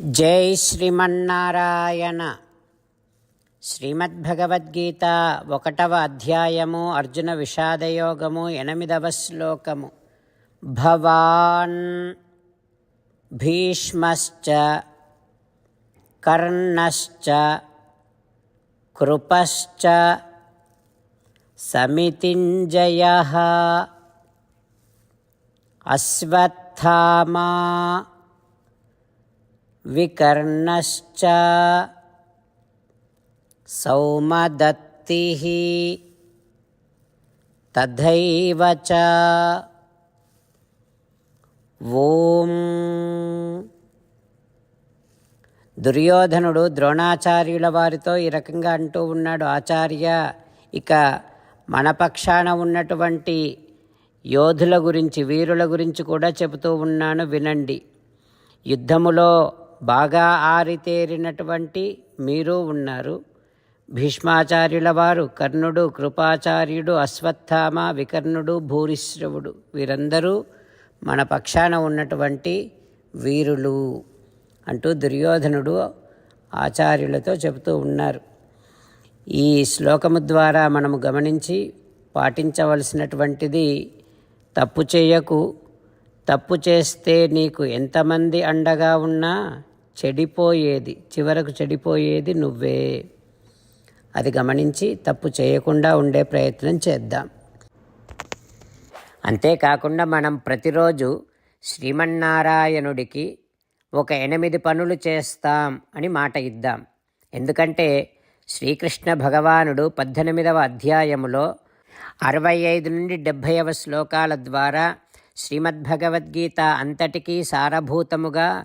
జై శ్రీమన్నారాయణ. శ్రీమద్భగవద్గీత ఒకటవ అధ్యాయము అర్జున విషాదయోగము ఎనిమిదవ శ్లోకము. భవాన్ భీష్మశ్చ కర్ణశ్చ కృపశ్చ సమితింజయ అశ్వత్థామా विकर्णश्च सौमदत्तिः तथैव च ఓం దుర్యోధనుడు ద్రోణాచార్యుల వారితో ఈ రకంగా అంటూ ఉన్నాడు ఆచార్య ఇక మన పక్షాన ఉన్నటువంటి యోధుల గురించి వీరుల గురించి కూడా చెబుతూ ఉన్నాను వినండి యుద్ధములో బాగా ఆరితేరినటువంటి మీరు ఉన్నారు. భీష్మాచార్యుల వారు కర్ణుడు కృపాచార్యుడు అశ్వత్థామ వికర్ణుడు భూరిశ్రవుడు వీరందరూ మన పక్షాన ఉన్నటువంటి వీరులు అంటూ దుర్యోధనుడు ఆచార్యులతో చెబుతూ ఉన్నారు. ఈ శ్లోకము ద్వారా మనము గమనించి పాటించవలసినటువంటిది తప్పు చేయకు. తప్పు చేస్తే నీకు ఎంతమంది అండగా ఉన్నా చెడిపోయేది చివరకు చెడిపోయేది నువ్వే. అది గమనించి తప్పు చేయకుండా ఉండే ప్రయత్నం చేద్దాం. అంతేకాకుండా మనం ప్రతిరోజు శ్రీమన్నారాయణుడికి ఒక ఎనిమిది పనులు చేస్తాం అని మాట ఇద్దాం. ఎందుకంటే శ్రీకృష్ణ భగవానుడు పద్దెనిమిదవ అధ్యాయములో అరవై ఐదు నుండి డెబ్భైవ శ్లోకాల ద్వారా శ్రీమద్భగవద్గీత అంతటికీ సారభూతముగా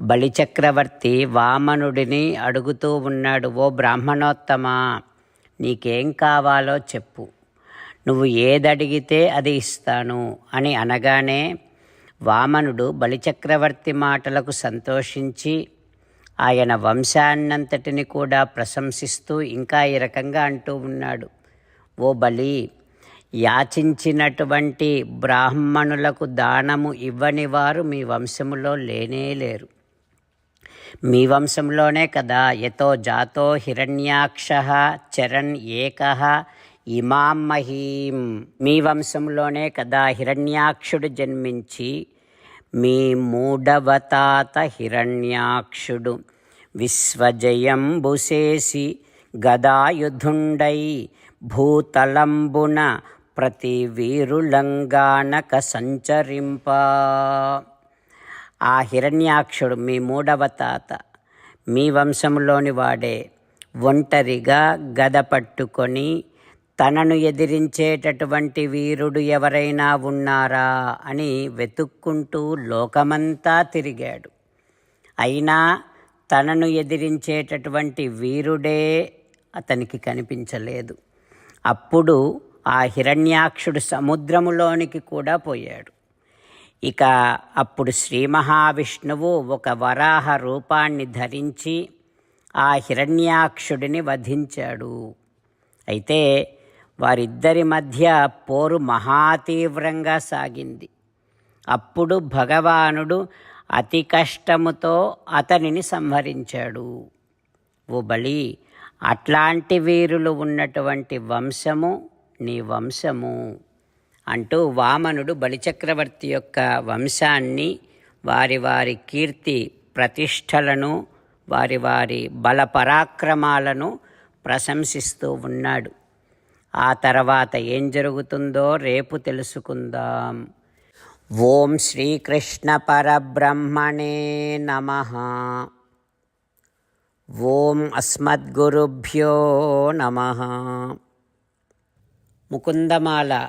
బలిచక్రవర్తి వామనుడిని అడుగుతూ ఉన్నాడు ఓ బ్రాహ్మణోత్తమా నీకేం కావాలో చెప్పు. నువ్వు ఏదడిగితే అది ఇస్తాను అని అనగానే వామనుడు బలిచక్రవర్తి మాటలకు సంతోషించి ఆయన వంశాన్నంతటిని కూడా ప్రశంసిస్తూ ఇంకా ఈ రకంగా అంటూ ఉన్నాడు. ఓ బలి యాచించినటువంటి బ్రాహ్మణులకు దానము ఇవ్వని వారు మీ వంశములో లేనే లేరు. మీ వంశంలోనే కదా. యతో జాతో హిరణ్యాక్ష చరణ్ ఏక ఇమాం మహీం మీ వంశంలోనే కదా హిరణ్యాక్షుడు జన్మించి మీ మూడవతాత హిరణ్యాక్షుడు. హిరణ్యాక్షుడు విశ్వజయంబుసేసి గదాయుధుండై భూతలంబున ప్రతి వీరులంగానక సంచరింప. ఆ హిరణ్యాక్షుడు మీ మూడవ తాత. మీ వంశంలోని వాడే ఒంటరిగా గద పట్టుకొని తనను ఎదిరించేటటువంటి వీరుడు ఎవరైనా ఉన్నారా అని వెతుక్కుంటూ లోకమంతా తిరిగాడు. అయినా తనను ఎదిరించేటటువంటి వీరుడే అతనికి కనిపించలేదు. అప్పుడు ఆ హిరణ్యాక్షుడు సముద్రములోనికి కూడా పోయాడు. ఇక అప్పుడు శ్రీ మహావిష్ణువు ఒక వరాహ రూపాన్ని ధరించి ఆ హిరణ్యాక్షుడిని వధించాడు. అయితే వారిద్దరి మధ్య పోరు మహాతీవ్రంగా సాగింది. అప్పుడు భగవానుడు అతి కష్టముతో అతనిని సంహరించాడు. ఓ బలి అట్లాంటి వీరులు ఉన్నటువంటి వంశము నీ వంశము. అంటూ వామనుడు బలిచక్రవర్తి యొక్క వంశాన్ని వారి వారి కీర్తి ప్రతిష్టలను వారి వారి బల పరాక్రమాలను ప్రశంసిస్తూ ఉన్నాడు. ఆ తర్వాత ఏం జరుగుతుందో రేపు తెలుసుకుందాం. ఓం శ్రీకృష్ణ పరబ్రహ్మణే నమ. ఓం అస్మద్గురుభ్యో నమ. ముకుందమాల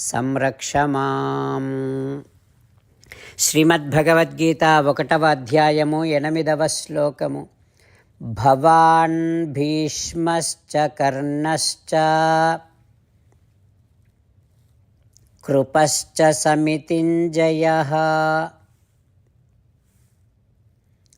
సంరక్ష మాం శ్రీమద్భగవద్గీత ఒకటవ అధ్యాయము ఎనిమిదవ శ్లోకము భవాన్ భీష్మశ్చ కర్ణశ్చ కృపశ్చ సమితింజయ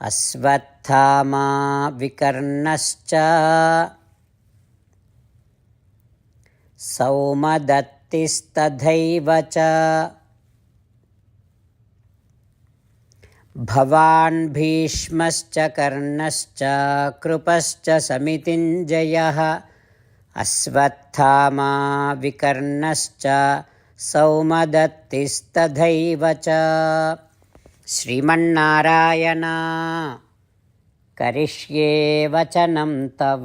అశ్వత్థామా వికర్ణశ్చ సౌమదత్ सौमदत्तिस्तथैव च। भवान् भीष्मश्च, कर्णश्च, कृपश्च समितिञ्जयः, अश्वत्थामा विकर्णश्च, सौमदत्तिस्तथैव च। श्रीमन्नारायण, करिष्ये वचनं तव।